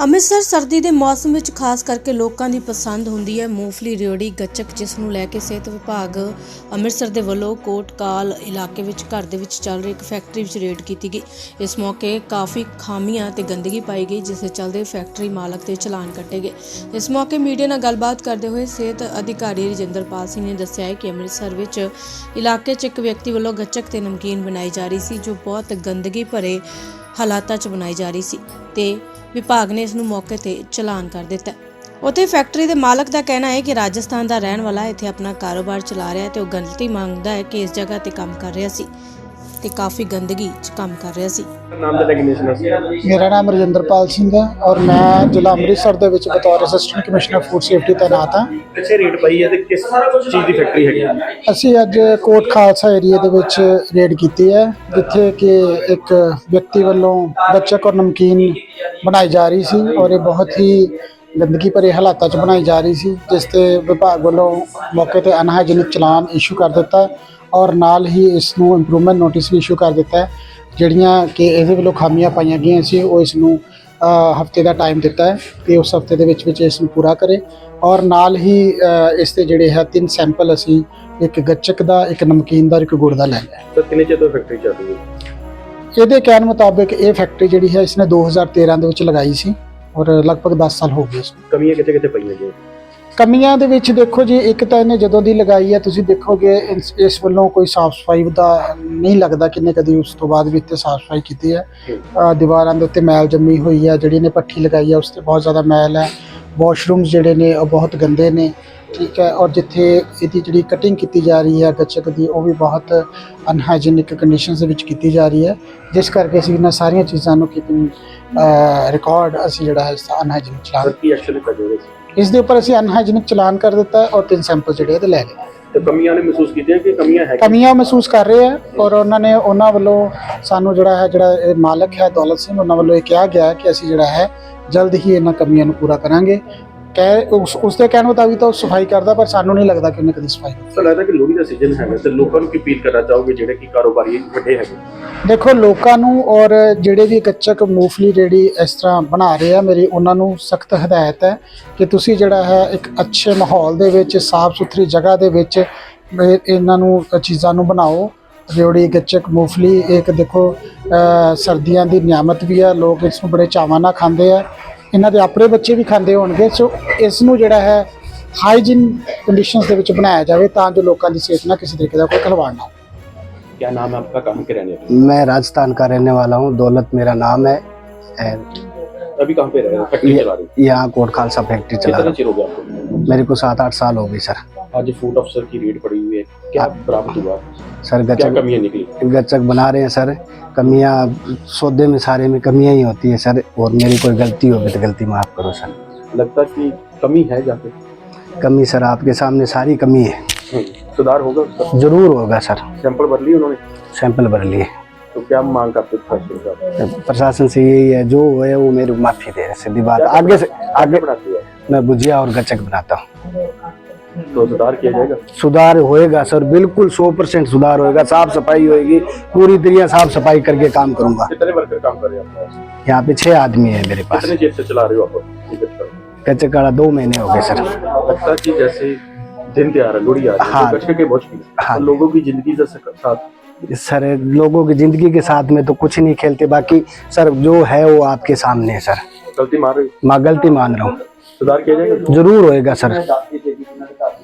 ਅੰਮ੍ਰਿਤਸਰ ਸਰਦੀ ਦੇ ਮੌਸਮ ਵਿੱਚ ਖਾਸ ਕਰਕੇ ਲੋਕਾਂ ਦੀ ਪਸੰਦ ਹੁੰਦੀ ਹੈ ਮੂੰਗਫਲੀ, ਰਿਓੜੀ, ਗੱਚਕ, ਜਿਸ ਨੂੰ ਲੈ ਕੇ ਸਿਹਤ ਵਿਭਾਗ ਅੰਮ੍ਰਿਤਸਰ ਦੇ ਵੱਲੋਂ ਕੋਟਕਾਲ ਇਲਾਕੇ ਵਿੱਚ ਘਰ ਦੇ ਵਿੱਚ ਚੱਲ ਰਹੀ ਇੱਕ ਫੈਕਟਰੀ ਵਿੱਚ ਰੇਡ ਕੀਤੀ ਗਈ। ਇਸ ਮੌਕੇ ਕਾਫੀ ਖਾਮੀਆਂ ਤੇ ਗੰਦਗੀ ਪਾਈ ਗਈ, ਜਿਸ ਦੇ ਚੱਲਦੇ ਫੈਕਟਰੀ ਮਾਲਕ ਤੇ ਚਲਾਨ ਕੱਟੇ ਗਏ। ਇਸ ਮੌਕੇ ਮੀਡੀਆ ਨਾਲ ਗੱਲਬਾਤ ਕਰਦੇ ਹੋਏ ਸਿਹਤ ਅਧਿਕਾਰੀ ਰਜਿੰਦਰਪਾਲ ਸਿੰਘ ਨੇ ਦੱਸਿਆ ਹੈ ਕਿ ਅੰਮ੍ਰਿਤਸਰ ਵਿੱਚ ਇਲਾਕੇ 'ਚ ਇੱਕ ਵਿਅਕਤੀ ਵੱਲੋਂ ਗੱਚਕ ਤੇ ਨਮਕੀਨ ਬਣਾਈ ਜਾ ਰਹੀ ਸੀ, ਜੋ ਬਹੁਤ ਗੰਦਗੀ ਭਰੇ ਹਾਲਾਤਾਂ 'ਚ ਬਣਾਈ ਜਾ ਰਹੀ ਸੀ ਤੇ ਵਿਭਾਗ ਨੇ ਇਸ ਨੂੰ ਮੌਕੇ ਤੇ ਚਲਾਨ ਕਰ ਦਿੱਤਾ। ਉਥੇ ਫੈਕਟਰੀ ਦੇ ਮਾਲਕ ਦਾ ਕਹਿਣਾ ਹੈ ਕਿ ਰਾਜਸਥਾਨ ਦਾ ਰਹਿਣ ਵਾਲਾ ਇੱਥੇ ਆਪਣਾ ਕਾਰੋਬਾਰ ਚਲਾ ਰਿਹਾ ਹੈ ਤੇ ਉਹ ਗਲਤੀ ਮੰਗਦਾ ਹੈ ਕਿ ਇਸ ਜਗ੍ਹਾ ਤੇ ਕੰਮ ਕਰ ਰਿਹਾ ਸੀ। ਤੇ ਕਾਫੀ ਗੰਦਗੀ 'ਚ ਕੰਮ ਕਰ ਰਿਹਾ ਸੀ। ਨਾਮ ਦਾ ਡੈਗਨੇਸ਼ਨ ਸੀ ਮੇਰਾ ਨਾਮ ਰਜਿੰਦਰਪਾਲ ਸਿੰਘ ਹੈ ਔਰ ਮੈਂ ਜ਼ਿਲ੍ਹਾ ਅੰਮ੍ਰਿਤਸਰ ਦੇ ਵਿੱਚ ਬਤੌਰ ਅਸਿਸਟੈਂਟ ਕਮਿਸ਼ਨਰ ਫੂਡ ਸੇਫਟੀ ਤਾਇਨਾਤ ਹਾਂ ਕਿੱਥੇ ਰੇਟ ਪਈ ਹੈ ਤੇ ਕਿਸ ਚੀਜ਼ ਦੀ ਫੈਕਟਰੀ ਹੈਗੀ ਹੈ ਅਸੀਂ ਅੱਜ ਕੋਟ ਖਾਲਸਾ ਏਰੀਆ ਦੇ ਵਿੱਚ ਰੇਡ ਕੀਤੀ ਹੈ ਜਿੱਥੇ ਕਿ ਇੱਕ ਵਿਅਕਤੀ ਵੱਲੋਂ ਗੱਚਕ ਔਰ ਨਮਕੀਨ ਬਣਾਈ ਜਾ ਰਹੀ ਸੀ ਔਰ ਇਹ ਬਹੁਤ ਹੀ ਗੰਦਗੀ ਭਰੇ ਹਾਲਾਤਾਂ 'ਚ ਬਣਾਈ ਜਾ ਰਹੀ ਸੀ ਜਿਸ ਤੇ ਵਿਭਾਗ ਵੱਲੋਂ ਮੌਕੇ ਤੇ ਅਨਹਾਈਜੀਨਿਕ ਚਲਾਨ ਇਸ਼ੂ ਕਰ ਦਿੱਤਾ। ਔਰ ਨਾਲ ਹੀ ਇਸ ਨੂੰ ਇੰਪਰੂਵਮੈਂਟ ਨੋਟਿਸ ਵੀ ਇਸ਼ੂ ਕਰ ਦਿੱਤਾ ਹੈ। ਜਿਹੜੀਆਂ ਕਿ ਇਹਦੇ ਵੱਲੋਂ ਖਾਮੀਆਂ ਪਾਈਆਂ ਗਈਆਂ ਸੀ ਉਹ ਇਸ ਨੂੰ ਹਫ਼ਤੇ ਦਾ ਟਾਈਮ ਦਿੱਤਾ ਹੈ ਤੇ ਉਸ ਹਫ਼ਤੇ ਦੇ ਵਿੱਚ ਵਿੱਚ ਇਸ ਨੂੰ ਪੂਰਾ ਕਰੇ। ਔਰ ਨਾਲ ਹੀ ਇਸ ਦੇ ਜਿਹੜੇ ਹੈ ਤਿੰਨ ਸੈਂਪਲ ਅਸੀਂ ਇੱਕ ਗੱਚਕ ਦਾ ਇੱਕ ਨਮਕੀਨ ਦਾ ਇੱਕ ਗੁੜ ਦਾ ਲੈ ਲਿਆ। ਤਾਂ ਕਿੰਨੇ ਚਿਰ ਤੋਂ ਫੈਕਟਰੀ ਚੱਲ ਰਹੀ ਹੈ? ਇਹਦੇ ਕਹਿਣ ਮੁਤਾਬਿਕ ਇਹ ਫੈਕਟਰੀ ਜਿਹੜੀ ਹੈ ਇਸਨੇ 2013 ਦੇ ਵਿੱਚ ਲਗਾਈ ਸੀ ਔਰ ਲਗਭਗ 10 ਸਾਲ ਹੋ ਗਏ ਇਸ ਨੂੰ। ਕਮੀਆਂ ਕਿੱਥੇ ਕਿੱਥੇ ਪਈਆਂ ਜੀ? ਕਮੀਆਂ ਦੇ ਵਿੱਚ ਦੇਖੋ ਜੀ, ਇੱਕ ਤਾਂ ਇਹਨੇ ਜਦੋਂ ਦੀ ਲਗਾਈ ਹੈ, ਤੁਸੀਂ ਦੇਖੋਗੇ, ਇਸ- ਇਸ ਵੱਲੋਂ ਕੋਈ ਸਾਫ਼ ਸਫ਼ਾਈ ਦਾ ਨਹੀਂ ਲੱਗਦਾ ਕਿੰਨੇ ਕਦੀ ਉਸ ਤੋਂ ਬਾਅਦ ਵੀ ਇੱਥੇ ਸਾਫ਼ ਸਫ਼ਾਈ ਕੀਤੀ ਹੈ। ਦੀਵਾਰਾਂ ਦੇ ਉੱਤੇ ਮੈਲ ਜੰਮੀ ਹੋਈ ਹੈ, ਜਿਹੜੀ ਇਹਨੇ ਪੱਠੀ ਲਗਾਈ ਹੈ, ਉਸ ਤੇ ਬਹੁਤ ਜ਼ਿਆਦਾ ਮੈਲ ਹੈ। ਵਾਸ਼ਰੂਮਸ ਜਿਹੜੇ ਨੇ, ਉਹ ਬਹੁਤ ਗੰਦੇ ਨੇ, ਠੀਕ ਹੈ, ਔਰ ਜਿੱਥੇ ਇਹਦੀ ਜਿਹੜੀ ਕਟਿੰਗ ਕੀਤੀ ਜਾ ਰਹੀ ਹੈ, ਗੱਚਕ ਦੀ, ਉਹ ਵੀ ਬਹੁਤ ਅਨਹਾਈਜੀਨਿਕ ਕੰਡੀਸ਼ਨਸ ਦੇ ਵਿੱਚ ਕੀਤੀ ਜਾ ਰਹੀ ਹੈ। ਜਿਸ ਕਰਕੇ ਅਸੀਂ ਇਹਨਾਂ ਸਾਰੀਆਂ ਚੀਜ਼ਾਂ ਨੂੰ ਕੀਪਿੰਗ ਰਿਕਾਰਡ ਅਸੀਂ ਜਿਹੜਾ ਹੈ, ਇਸ ਅਨਹਾਈਜੀਨਿਕ ਚਲਾਨ ਸਰ ਕੀ ਐਕਸ਼ਨ ਕਰ ਰਹੇ ਸੀ ਇਸ ਦੇ ਉੱਪਰ ਅਸੀਂ ਅਨਹਾਈਜੀਨਿਕ ਚਲਾਨ ਕਰ ਦਿੱਤਾ ਹੈ ਔਰ ਤਿੰਨ ਸੈਂਪਲ ਜਿਹੜੇ ਇਹਦੇ ਲੈ ਲਏ। ਤੇ ਕਮੀਆਂ ਨੇ ਮਹਿਸੂਸ ਕੀਤੀਆਂ ਕਿ ਕਮੀਆਂ ਹੈਗੀਆਂ? ਕਮੀਆਂ ਮਹਿਸੂਸ ਕਰ ਰਹੇ ਆ ਔਰ ਉਹਨਾਂ ਨੇ ਉਹਨਾਂ ਵੱਲੋਂ ਸਾਨੂੰ ਜਿਹੜਾ ਹੈ ਜਿਹੜਾ ਇਹ ਮਾਲਕ ਹੈ ਦੌਲਤ ਸਿੰਘ ਉਹਨਾਂ ਵੱਲੋਂ ਇਹ ਕਿਹਾ ਗਿਆ ਹੈ ਕਿ ਅਸੀਂ ਜਿਹੜਾ ਹੈ ਜਲਦ ਹੀ ਇਹਨਾਂ ਕਮੀਆਂ ਨੂੰ ਪੂਰਾ ਕਰਾਂਗੇ। ਕਹਿ ਉਸ ਉਸ ਦੇ ਕਹਿਣ ਮੁਤਾਬਿਕ ਤਾਂ ਉਹ ਸਫ਼ਾਈ ਕਰਦਾ ਪਰ ਸਾਨੂੰ ਨਹੀਂ ਲੱਗਦਾ ਕਿ ਉਹਨੇ ਕਦੀ ਸਫ਼ਾਈ ਕੀਤੀ। ਸਰ ਲੱਗਦਾ ਕਿ ਲੋਹੜੀ ਦਾ ਸੀਜ਼ਨ ਹੈਗਾ ਤੇ ਲੋਕਾਂ ਨੂੰ ਕੀ ਅਪੀਲ ਕਰਨਾ ਚਾਹੋਗੇ ਜਿਹੜੇ ਕਿ ਕਾਰੋਬਾਰੀ ਵੱਡੇ ਹੈਗੇ? ਦੇਖੋ ਲੋਕਾਂ ਨੂੰ ਔਰ ਜਿਹੜੇ ਵੀ ਕੱਚਕ ਮੂੰਗਫਲੀ ਰੇੜੀ ਇਸ ਤਰ੍ਹਾਂ ਬਣਾ ਰਹੇ ਆ ਮੇਰੀ ਉਹਨਾਂ ਨੂੰ ਸਖਤ ਹਦਾਇਤ ਹੈ ਕਿ ਤੁਸੀਂ ਜਿਹੜਾ ਹੈ ਇੱਕ ਅੱਛੇ ਮਾਹੌਲ ਦੇ ਵਿੱਚ ਸਾਫ਼ ਸੁਥਰੀ ਜਗ੍ਹਾ ਦੇ ਵਿੱਚ ਇਹ- ਇਹਨਾਂ ਨੂੰ ਚੀਜ਼ਾਂ ਨੂੰ ਬਣਾਓ। ਰਿਓੜੀ ਗੱਚਕ ਮੂੰਗਫਲੀ ਇੱਕ ਦੇਖੋ ਅ, ਸਰਦੀਆਂ ਦੀ ਨਿਆਮਤ ਵੀ ਹੈ ਲੋਕ ਇਸ ਨੂੰ ਬੜੇ ਚਾਵਾਂ ਨਾਲ ਖਾਂਦੇ ਆ। ਇਹਨਾਂ ਦੇ ਆਪਣੇ ਬੱਚੇ ਵੀ ਖਾਂਦੇ ਹੋਣਗੇ ਸੋ ਇਸ ਨੂੰ ਜਿਹੜਾ ਹੈ ਹਾਈਜੀਨ ਕੰਡੀਸ਼ਨਸ ਦੇ ਵਿੱਚ ਬਣਾਇਆ ਜਾਵੇ ਤਾਂ ਜੋ ਲੋਕਾਂ ਦੀ ਸਿਹਤ ਨਾਲ ਕਿਸੇ ਤਰੀਕੇ ਦਾ ਕੋਈ ਖਿਲਵਾੜ ਨਾ ਹੋ क्या नाम है आपका कहाँ के रहने वाले मैं राजस्थान का रहने वाला हूँ दौलत मेरा नाम है और अभी कहाँ पे रह रहे हैं फैक्ट्री चला रहे हैं यहाँ कोट खालसा फैक्ट्री चला कितना रहा चिर हो गया आपको हूँ मेरे को सात आठ साल हो गए सर। आज फ़ूड अफसर की रेड पड़ी हुई है। क्या बरामद हुआ? सर गचक कमियाँ निकली? गचक बना रहे हैं सर। कमियाँ सौदे में सारे में कमियाँ ही होती है सर और मेरी कोई गलती होगी तो गलती माफ़ करो सर। लगता कि कमी है पे? कमी सर आपके सामने सारी कमी है। सुधार होगा ज़रूर होगा सर। सैंपल भर लिए उन्होंने? सैंपल भर लिए। तो क्या मांग करते प्रशासन से? यही है जो है वो मेरी माफ़ी दे सीधी बात। आगे से आगे बढ़ाती है? मैं भुजिया और गचक बनाता हूँ। तो सुधार किया जाएगा? सुधार होएगा सर बिल्कुल सौ परसेंट सुधार होएगा साफ़ सफ़ाई होएगी पूरी दुनिया साफ़ सफ़ाई करके काम करूँगा। कितने वर्कर काम कर रहे हैं यहाँ पे छह आदमी है मेरे पास। कितने से चला रहे हो आप? कच्चे काड़ा दो महीने हो गए सर। जैसे दिन आ रही है हाँ। तो हैं। लोगों की ज़िंदगी साथ सर लोगों की ज़िंदगी के साथ में तो कुछ नहीं खेलते बाकी सर जो है वो आपके सामने है सर। गलती मार रहे मैं गलती मान रहा हूँ। ਸੁਧਾਰ किया जाएगा ਜ਼ਰੂਰ ਹੋਏਗਾ ਸਰ।